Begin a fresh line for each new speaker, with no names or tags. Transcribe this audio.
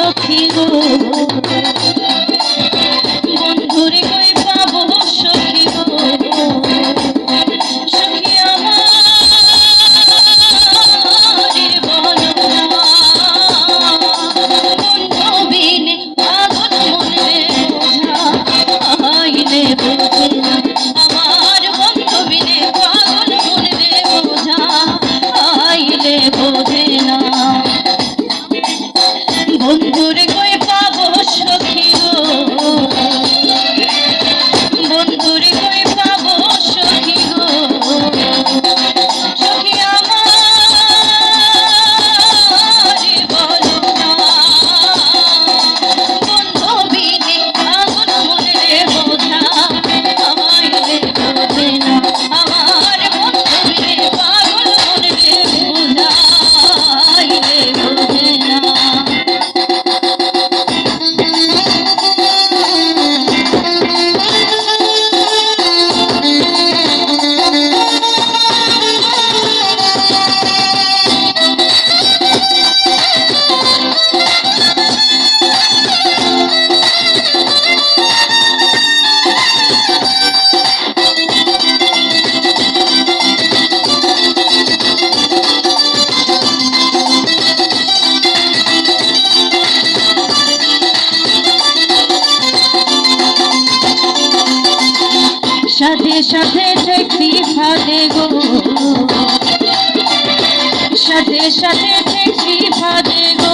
সখী গো সাথে ঠেকছি ফাঁদে গো? সাথে সাথে ঠেকছি ফাঁদে গো?